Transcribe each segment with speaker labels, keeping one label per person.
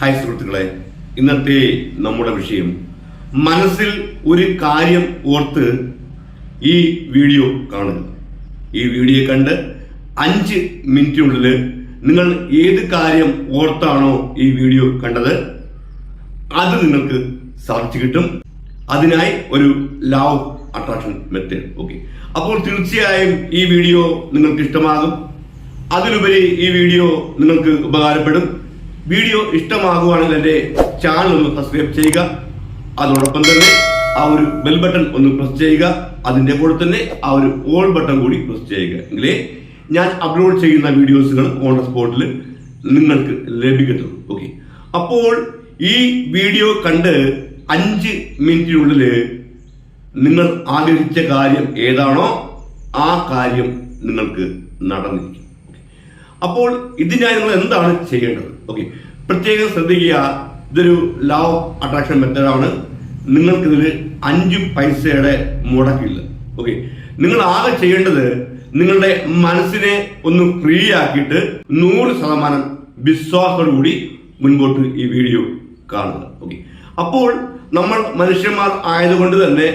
Speaker 1: Hi സുഹൃത്തുക്കളെ ഇന്നത്തെ നമ്മുടെ വിഷയം മനസ്സിൽ ഒരു കാര്യം ഓർത്ത് ഈ വീഡിയോ കാണുക. ഈ വീഡിയോ കണ്ട് അഞ്ച് മിനിറ്റിനുള്ളിൽ നിങ്ങൾ ഏത് കാര്യം ഓർത്താണോ ഈ വീഡിയോ കണ്ടത് അത് നിങ്ങൾക്ക് സാധിച്ചു കിട്ടും. അതിനായി ഒരു ലവ് അട്രാക്ഷൻ മെത്തേഡ് ഓക്കെ അപ്പോൾ തീർച്ചയായും ഈ വീഡിയോ നിങ്ങൾക്ക് ഇഷ്ടമാകും. അതിലുപരി ഈ വീഡിയോ നിങ്ങൾക്ക് ഉപകാരപ്പെടും. വീഡിയോ ഇഷ്ടമാകുവാണെങ്കിൽ എന്റെ ചാനൽ ഒന്ന് സബ്സ്ക്രൈബ് ചെയ്യുക. അതോടൊപ്പം തന്നെ ആ ഒരു ബെൽ ബട്ടൺ ഒന്ന് പ്രസ് ചെയ്യുക. അതിന്റെ കൂടെ തന്നെ ആ ഒരു ഓൾ ബട്ടൺ കൂടി പ്രസ് ചെയ്യുക. എങ്കിലേ ഞാൻ അപ്ലോഡ് ചെയ്യുന്ന വീഡിയോസുകൾ ഓൺ ദ സ്പോട്ടിൽ നിങ്ങൾക്ക് ലഭിക്കത്തുള്ളൂ. ഓക്കെ അപ്പോൾ ഈ വീഡിയോ കണ്ട് അഞ്ച് മിനിറ്റിനുള്ളിൽ നിങ്ങൾ ആഗ്രഹിച്ച കാര്യം ഏതാണോ ആ കാര്യം നിങ്ങൾക്ക് നടന്നിരിക്കും. അപ്പോൾ ഇതിനായി നിങ്ങൾ എന്താണ് ചെയ്യേണ്ടത്? ഓക്കെ പ്രത്യേകം ശ്രദ്ധിക്കുക ഇതൊരു ലവ് അട്രാക്ഷൻ മെത്തേഡാണ് നിങ്ങൾക്കിതിൽ അഞ്ച് പൈസയുടെ മുടക്കില്ല. ഓക്കെ നിങ്ങൾ ആകെ ചെയ്യേണ്ടത് നിങ്ങളുടെ മനസ്സിനെ ഒന്ന് ഫ്രീ ആക്കിയിട്ട് നൂറ് ശതമാനം വിശ്വാസത്തോടുകൂടി മുൻപോട്ട് ഈ വീഡിയോ കാണുക. ഓക്കെ അപ്പോൾ നമ്മൾ മനുഷ്യന്മാർ ആയതുകൊണ്ട് തന്നെ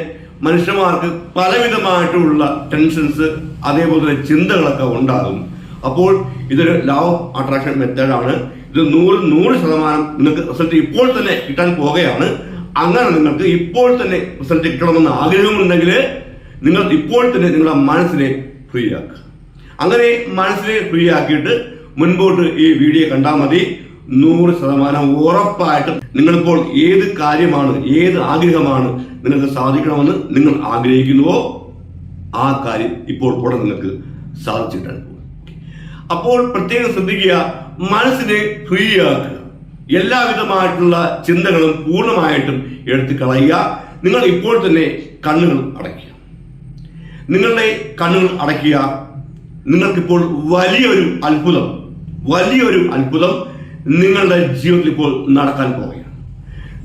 Speaker 1: മനുഷ്യന്മാർക്ക് പലവിധമായിട്ടുള്ള ടെൻഷൻസ് അതേപോലെ ചിന്തകളൊക്കെ ഉണ്ടാകും. അപ്പോൾ ഇതൊരു ലവ് അട്രാക്ഷൻ മെത്തേഡാണ് ഇത് നൂറ് നൂറ് ശതമാനം നിങ്ങൾക്ക് റിസൾട്ട് ഇപ്പോൾ തന്നെ കിട്ടാൻ പോകുകയാണ് അങ്ങനെ നിങ്ങൾക്ക് ഇപ്പോൾ തന്നെ റിസൾട്ട് കിട്ടണമെന്ന് ആഗ്രഹമുണ്ടെങ്കിൽ നിങ്ങൾ ഇപ്പോൾ തന്നെ നിങ്ങളുടെ മനസ്സിനെ ഫ്രീ ആക്കുക. അങ്ങനെ മനസ്സിനെ ഫ്രീ ആക്കിയിട്ട് മുൻപോട്ട് ഈ വീഡിയോ കണ്ടാൽ മതി. നൂറ് ശതമാനം ഉറപ്പായിട്ടും നിങ്ങളിപ്പോൾ ഏത് കാര്യമാണ് ഏത് ആഗ്രഹമാണ് നിങ്ങൾക്ക് സാധിക്കണമെന്ന് നിങ്ങൾ ആഗ്രഹിക്കുന്നുവോ ആ കാര്യം ഇപ്പോൾ ഉടൻ നിങ്ങൾക്ക് സാധിച്ചിട്ടാണ് അപ്പോൾ പ്രത്യേകം ശ്രദ്ധിക്കുക മനസ്സിനെ ഫ്രീ ആക്കുക എല്ലാവിധമായിട്ടുള്ള ചിന്തകളും പൂർണമായിട്ടും എടുത്തു കളയുക. നിങ്ങൾ ഇപ്പോൾ തന്നെ കണ്ണുകൾ അടയ്ക്കുക. നിങ്ങളുടെ കണ്ണുകൾ അടയ്ക്കുക. നിങ്ങൾക്കിപ്പോൾ വലിയൊരു അത്ഭുതം വലിയൊരു അത്ഭുതം നിങ്ങളുടെ ജീവിതത്തിൽ ഇപ്പോൾ നടക്കാൻ പോവുകയാണ്.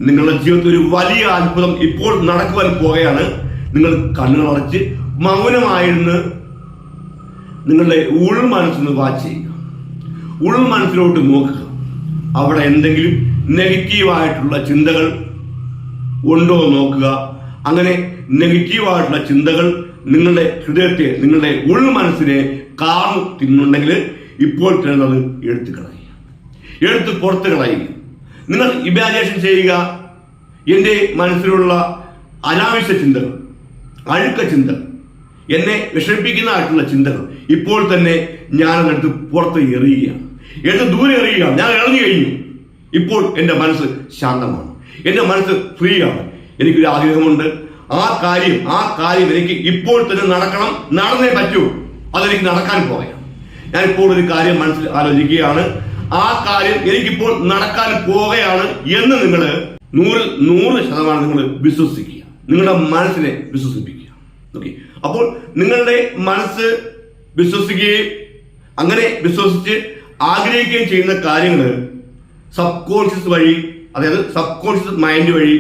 Speaker 1: നിങ്ങളുടെ ജീവിതത്തിൽ ഒരു വലിയ അത്ഭുതം ഇപ്പോൾ നടക്കുവാൻ പോവുകയാണ്. നിങ്ങൾ കണ്ണുകൾ അടച്ച് മൗനമായിരുന്ന് നിങ്ങളുടെ ഉൾ മനസ്സിന് വാച്ച് ചെയ്യുക. ഉൾ മനസ്സിലോട്ട് നോക്കുക. അവിടെ എന്തെങ്കിലും നെഗറ്റീവായിട്ടുള്ള ചിന്തകൾ ഉണ്ടോ നോക്കുക. അങ്ങനെ നെഗറ്റീവായിട്ടുള്ള ചിന്തകൾ നിങ്ങളുടെ ഹൃദയത്തെ നിങ്ങളുടെ ഉൾമനസ്സിനെ കാർന്നു തിന്നുണ്ടെങ്കിൽ ഇപ്പോൾ തന്നെ അത് എടുത്തു കളയുക. എടുത്ത് പുറത്ത് കളയുക. നിങ്ങൾ ഇമാജിനേഷൻ ചെയ്യുക. എന്റെ മനസ്സിലുള്ള അനാവശ്യ ചിന്തകൾ അഴുക്ക ചിന്തകൾ എന്നെ വിഷമിപ്പിക്കുന്നതായിട്ടുള്ള ചിന്തകൾ ഇപ്പോൾ തന്നെ ഞാനതെടുത്ത് പുറത്ത് എറിയുകയാണ്. എടുത്ത് ദൂരെ എറിയുക ഞാൻ ഇറങ്ങി കഴിഞ്ഞു. ഇപ്പോൾ എന്റെ മനസ്സ് ശാന്തമാണ്. എന്റെ മനസ്സ് ഫ്രീ ആണ് എനിക്കൊരു ആഗ്രഹമുണ്ട്. ആ കാര്യം ആ കാര്യം എനിക്ക് ഇപ്പോൾ തന്നെ നടക്കണം. നടന്നേ പറ്റൂ. അതെനിക്ക് നടക്കാൻ പോവുകയാണ്. ഞാൻ ഇപ്പോൾ ഒരു കാര്യം മനസ്സിൽ ആലോചിക്കുകയാണ്. ആ കാര്യം എനിക്കിപ്പോൾ നടക്കാൻ പോവുകയാണ് എന്ന് നിങ്ങൾ നൂറിൽ നൂറ് ശതമാനം നിങ്ങൾ വിശ്വസിക്കുക. നിങ്ങളുടെ മനസ്സിനെ വിശ്വസിപ്പിക്കുക. ഓക്കെ. അപ്പോൾ നിങ്ങളുടെ മനസ്സ് വിശ്വസിക്കുകയും അങ്ങനെ വിശ്വസിച്ച് ആഗ്രഹിക്കുകയും ചെയ്യുന്ന കാര്യങ്ങൾ സബ് കോൺഷ്യസ് വഴി അതായത് സബ് കോൺഷ്യസ് മൈൻഡ് വഴി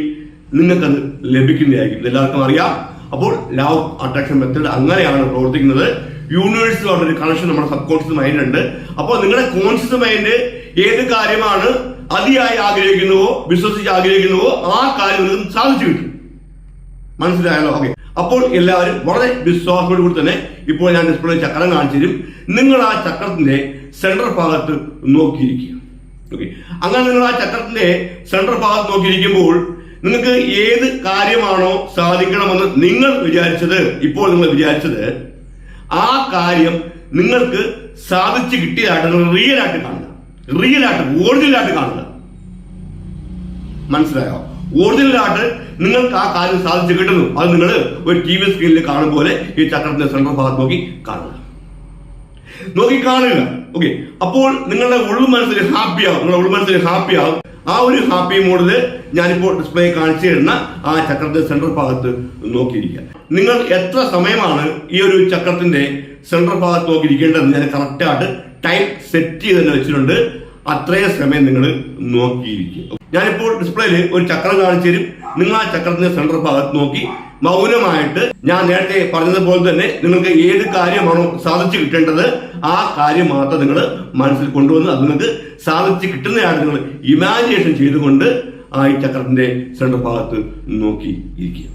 Speaker 1: നിങ്ങൾക്ക് നിങ്ങൾക്കത് ലഭിക്കുന്നതായിരിക്കും. ഇതെല്ലാവർക്കും അറിയാം. അപ്പോൾ ലവ് അട്രാക്ഷൻ മെത്തേഡ് അങ്ങനെയാണ് പ്രവർത്തിക്കുന്നത്. യൂണിവേഴ്സുമായിട്ട് ഒരു കണക്ഷൻ നമ്മുടെ സബ് കോൺഷ്യസ് മൈൻഡ് ഉണ്ട്. അപ്പോൾ നിങ്ങളുടെ കോൺഷ്യസ് മൈൻഡ് ഏത് കാര്യമാണ് അതിയായി ആഗ്രഹിക്കുന്നുവോ വിശ്വസിച്ച് ആഗ്രഹിക്കുന്നുവോ ആ കാര്യം നിങ്ങൾക്ക് സാധിച്ചു കിട്ടും. മനസ്സിലായാലോ ഓക്കെ അപ്പോൾ എല്ലാവരും വളരെ വിശ്വാസത്തോടു കൂടി തന്നെ ഇപ്പോൾ ഞാൻ ഡിസ്പ്ലേ ചക്രം കാണിച്ചു തരും നിങ്ങൾ ആ ചക്രത്തിന്റെ സെൻട്രൽ ഭാഗത്ത് നോക്കിയിരിക്കുക. ഓക്കെ അങ്ങനെ നിങ്ങൾ ആ ചക്രത്തിന്റെ സെൻട്രൽ ഭാഗത്ത് നോക്കിയിരിക്കുമ്പോൾ നിങ്ങൾക്ക് ഏത് കാര്യമാണോ സാധിക്കണമെന്ന് നിങ്ങൾ വിചാരിച്ചത് ഇപ്പോൾ നിങ്ങൾ വിചാരിച്ചത് ആ കാര്യം നിങ്ങൾക്ക് സാധിച്ചു കിട്ടിയതായിട്ട് നിങ്ങൾ റിയൽ ആയിട്ട് കാണുക. റിയൽ ആയിട്ട് ഒറിജിനൽ ആയിട്ട് കാണുക. മനസ്സിലായോ? ഒറിജിനലായിട്ട് നിങ്ങൾക്ക് ആ കാര്യം സാധിച്ചു കിട്ടുന്നു. അത് നിങ്ങൾ ഒരു ടി വി സ്ക്രീനിൽ കാണും പോലെ ഈ ചക്രത്തിന്റെ സെൻട്രൽ ഭാഗത്ത് നോക്കി കാണുക. നോക്കി കാണുക ഓക്കെ അപ്പോൾ നിങ്ങളുടെ ഉള്ളു മനസ്സിൽ ഹാപ്പി ആവും. നിങ്ങളുടെ ഉള്ളു മനസ്സിൽ ഹാപ്പി ആവും. ആ ഒരു ഹാപ്പി മോഡിൽ ഞാനിപ്പോൾ ഡിസ്പ്ലേ കാണിച്ചു തരുന്ന ആ ചക്രത്തിന്റെ സെൻട്രൽ ഭാഗത്ത് നോക്കിയിരിക്കുക. നിങ്ങൾ എത്ര സമയമാണ് ഈ ഒരു ചക്രത്തിന്റെ സെൻട്രൽ ഭാഗത്ത് നോക്കിയിരിക്കേണ്ടതെന്ന് ഞാൻ കറക്റ്റായിട്ട് ടൈം സെറ്റ് ചെയ്ത് തന്നെ വെച്ചിട്ടുണ്ട്. അത്രയും സമയം നിങ്ങൾ നോക്കിയിരിക്കുക. ഞാനിപ്പോൾ ഡിസ്പ്ലേയിൽ ഒരു ചക്രം കാണിച്ചു തരും. നിങ്ങൾ ആ ചക്രത്തിന്റെ സെൻട്രൽ ഭാഗത്ത് നോക്കി. മൗനമായിട്ട് ഞാൻ നേരത്തെ പറഞ്ഞതുപോലെ തന്നെ നിങ്ങൾക്ക് ഏത് കാര്യമാണോ സാധിച്ചു കിട്ടേണ്ടത് ആ കാര്യം മാത്രം നിങ്ങൾ മനസ്സിൽ കൊണ്ടുവന്ന് അത് നിങ്ങൾക്ക് സാധിച്ചു കിട്ടുന്നതാണ് നിങ്ങൾ ഇമാജിനേഷൻ ചെയ്തുകൊണ്ട് ആ ഈ ചക്രത്തിന്റെ സെൻട്രൽ ഭാഗത്ത് നോക്കി ഇരിക്കുക.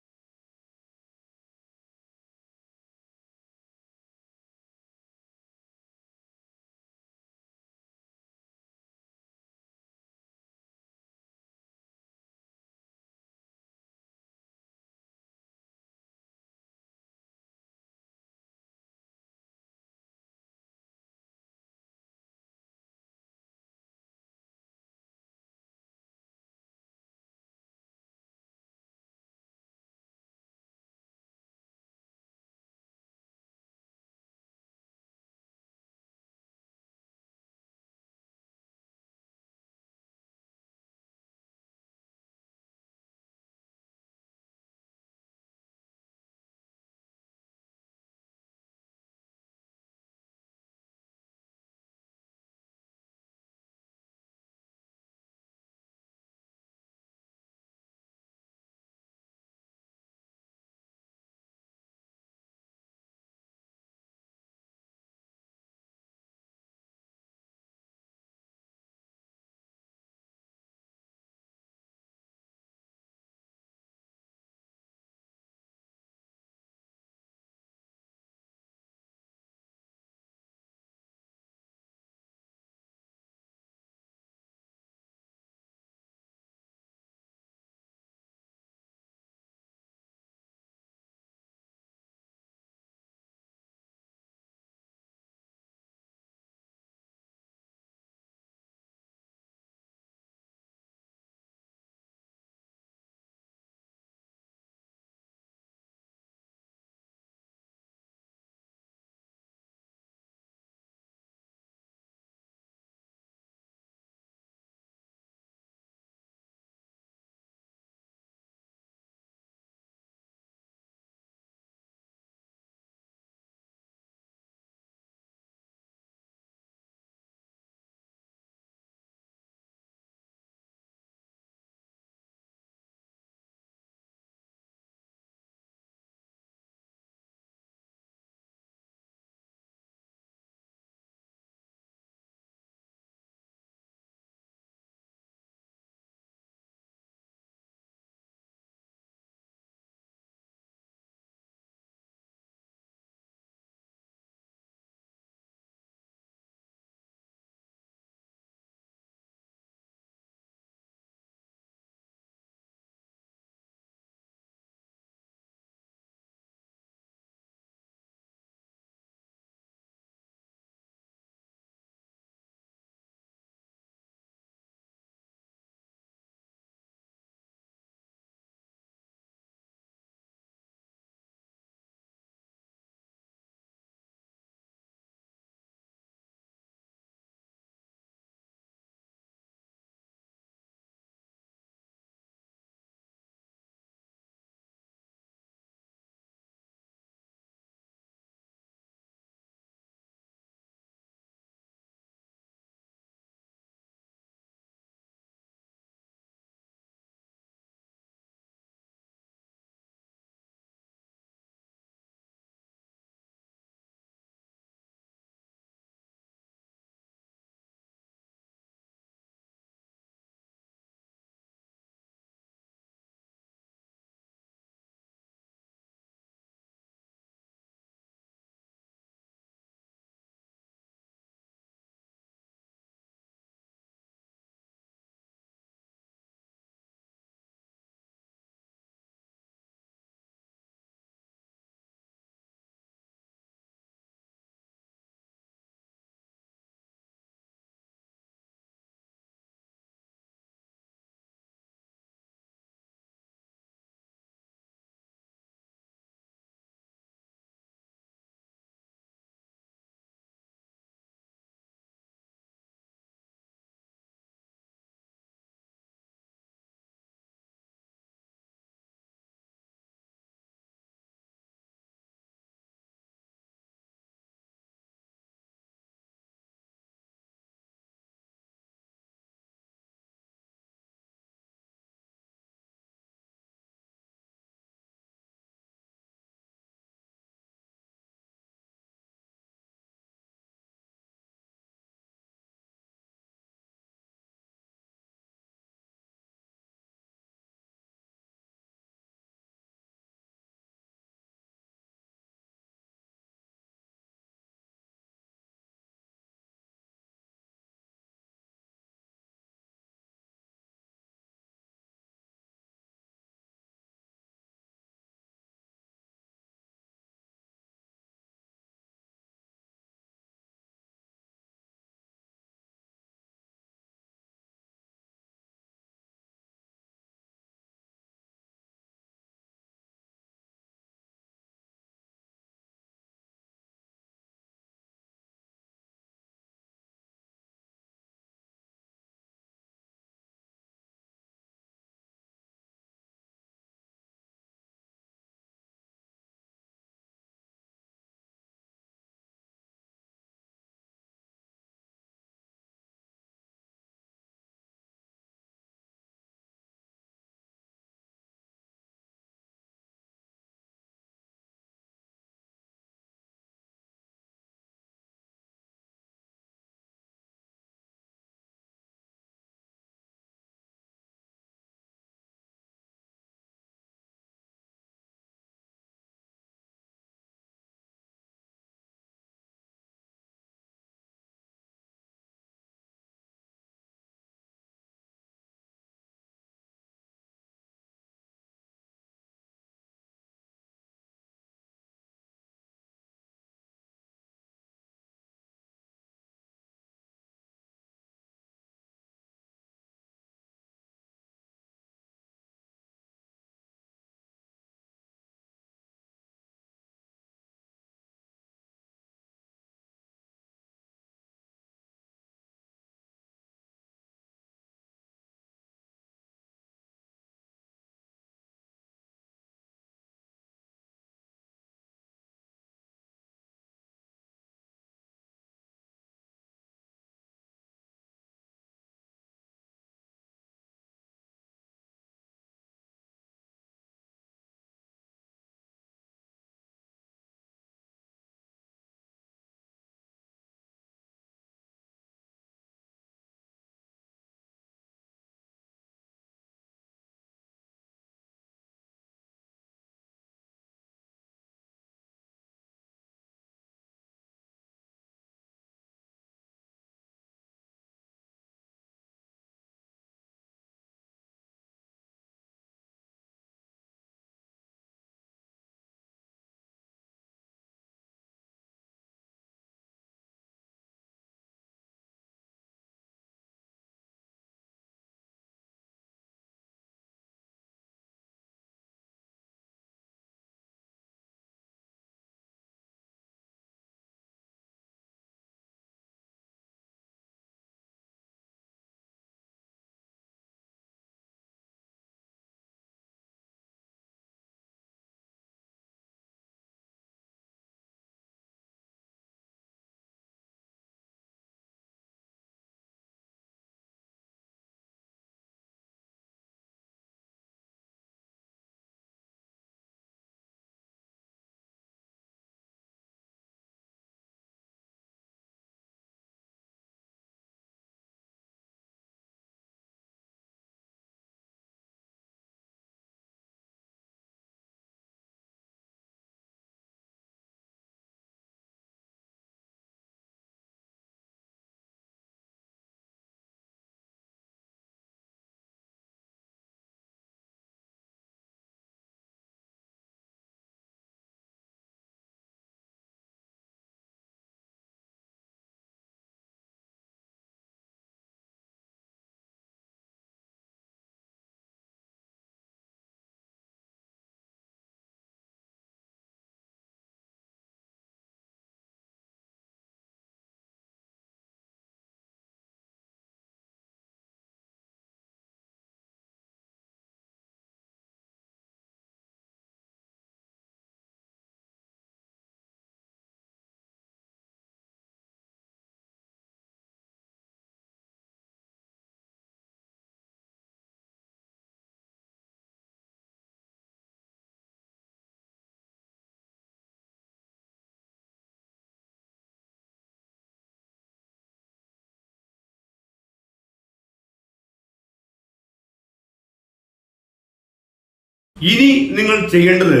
Speaker 1: ഇനി നിങ്ങൾ ചെയ്യേണ്ടത്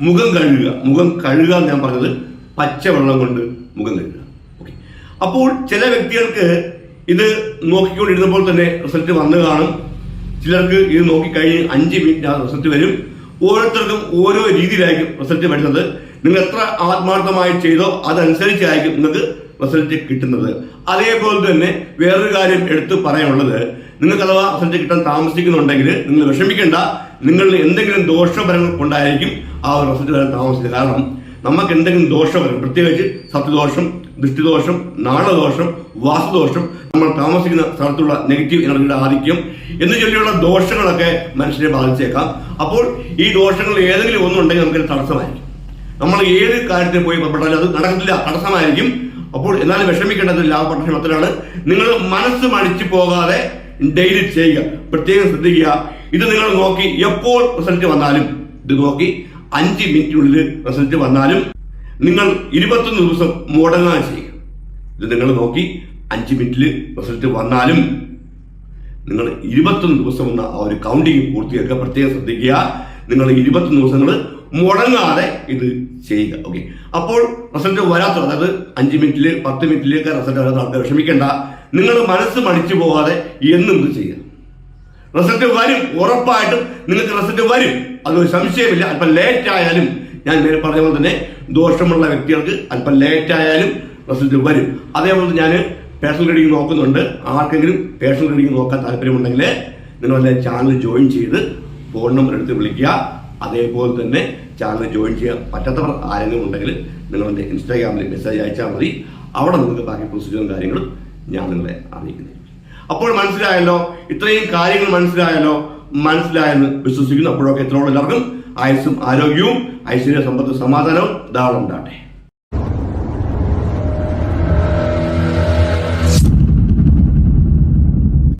Speaker 1: മുഖം കഴുകുക. മുഖം കഴുകുക ഞാൻ പറഞ്ഞത് പച്ചവെള്ളം കൊണ്ട് മുഖം കഴുകുക. ഓക്കെ അപ്പോൾ ചില വ്യക്തികൾക്ക് ഇത് നോക്കിക്കൊണ്ടിരുന്നപ്പോൾ തന്നെ റിസൾട്ട് വന്നു കാണും. ചിലർക്ക് ഇത് നോക്കിക്കഴിഞ്ഞ് അഞ്ച് മിനിറ്റ് ആ റിസൾട്ട് വരും. ഓരോരുത്തർക്കും ഓരോ രീതിയിലായിരിക്കും റിസൾട്ട് വരുന്നത്. നിങ്ങൾ എത്ര ആത്മാർത്ഥമായി ചെയ്തോ അതനുസരിച്ചായിരിക്കും നിങ്ങൾക്ക് റിസൾട്ട് കിട്ടുന്നത്. അതേപോലെ തന്നെ വേറൊരു കാര്യം എടുത്ത് പറയാനുള്ളത്. നിങ്ങൾക്ക് അഥവാ റിസൾട്ട് കിട്ടാൻ താമസിക്കുന്നുണ്ടെങ്കിൽ നിങ്ങൾ വിഷമിക്കേണ്ട. നിങ്ങൾ എന്തെങ്കിലും ദോഷഫലങ്ങൾ ഉണ്ടായിരിക്കും ആ ഒരു റിസൾട്ട് വരാൻ താമസിച്ചത് കാരണം നമുക്ക് എന്തെങ്കിലും ദോഷഫലം പ്രത്യേകിച്ച് സത്യദോഷം ദൃഷ്ടിദോഷം നാളദോഷം വാസുദോഷം നമ്മൾ താമസിക്കുന്ന സ്ഥലത്തുള്ള നെഗറ്റീവ് എനർജിയുടെ ആധിക്യം എന്ന് ചൊല്ലിയുള്ള ദോഷങ്ങളൊക്കെ മനുഷ്യനെ ബാധിച്ചേക്കാം. അപ്പോൾ ഈ ദോഷങ്ങൾ ഏതെങ്കിലും ഒന്നുണ്ടെങ്കിൽ നമുക്ക് തടസ്സമായിരിക്കും. നമ്മൾ ഏത് കാര്യത്തിൽ പോയി പെട്ടാലും അത് നടക്കത്തില്ല തടസ്സമായിരിക്കും. അപ്പോൾ എന്നാലും വിഷമിക്കേണ്ടത് ലാഭപ്രക്ഷണത്തിലാണ് ക്ഷണത്തിലാണ് നിങ്ങൾ മനസ്സ് മടിച്ചു പോകാതെ ഡെയിലി ചെയ്യുക. പ്രത്യേകം ശ്രദ്ധിക്കുക. ഇത് നിങ്ങൾ നോക്കി എപ്പോൾ റിസൾട്ട് വന്നാലും. ഇത് നോക്കി അഞ്ച് മിനിറ്റിനുള്ളിൽ റിസൾട്ട് വന്നാലും നിങ്ങൾ ഇരുപത്തൊന്ന് ദിവസം മുടങ്ങാൻ ചെയ്യുക. ഇത് നിങ്ങൾ നോക്കി അഞ്ച് മിനിറ്റിൽ റിസൾട്ട് വന്നാലും നിങ്ങൾ ഇരുപത്തൊന്ന് ദിവസം എന്ന ആ ഒരു കൗണ്ടിങ് പൂർത്തിയാക്കുക. പ്രത്യേകം ശ്രദ്ധിക്കുക. നിങ്ങൾ ഇരുപത്തൊന്ന് ദിവസങ്ങൾ മുടങ്ങാതെ ഇത് ചെയ്യുക. ഓക്കെ അപ്പോൾ റിസൾട്ട് വരാത്ത അതായത് അഞ്ച് മിനിറ്റിൽ പത്ത് മിനിറ്റിലേക്ക് റിസൾട്ട് വരാത്ത ആൾക്കാർ വിഷമിക്കേണ്ട നിങ്ങൾ മനസ്സ് മടിച്ചു പോകാതെ എന്നും ഇത് ചെയ്യുക. റിസൾട്ട് വരും ഉറപ്പായിട്ടും നിങ്ങൾക്ക് റിസൾട്ട് വരും. അതൊരു സംശയമില്ല. അല്പം ലേറ്റ് ആയാലും ഞാൻ നേരെ പറഞ്ഞ പോലെ തന്നെ ദോഷമുള്ള വ്യക്തികൾക്ക് അല്പം ലേറ്റ് ആയാലും റിസൾട്ട് വരും. അതേപോലെ ഞാൻ പേഴ്സണൽ റീഡിങ് നോക്കുന്നുണ്ട്. ആർക്കെങ്കിലും പേഴ്സണൽ റീഡിങ് നോക്കാൻ താല്പര്യമുണ്ടെങ്കിൽ നിങ്ങളെല്ലാം ചാനൽ ജോയിൻ ചെയ്ത് ഫോൺ നമ്പർ എടുത്ത് വിളിക്കുക. അതേപോലെ തന്നെ ചാനൽ ജോയിൻ ചെയ്യാൻ പറ്റാത്തവർ ആരെങ്കിലും ഉണ്ടെങ്കിൽ നിങ്ങളെന്റെ ഇൻസ്റ്റാഗ്രാമിൽ മെസ്സേജ് അയച്ചാൽ മതി. അവിടെ നിങ്ങൾക്ക് ബാക്കി പ്രൊസീജിയറും കാര്യങ്ങളും ഞാൻ നിങ്ങളെ അറിയിക്കുന്നതായിരിക്കും. അപ്പോൾ മനസ്സിലായല്ലോ? ഇത്രയും കാര്യങ്ങൾ മനസ്സിലായല്ലോ? മനസ്സിലായെന്ന് വിശ്വസിക്കുന്നു. അപ്പോഴൊക്കെ എത്രയോളം എല്ലാവർക്കും ആയുസ്സും ആരോഗ്യവും ഐശ്വര്യ സമ്പത്ത് സമാധാനവും ധാരാളം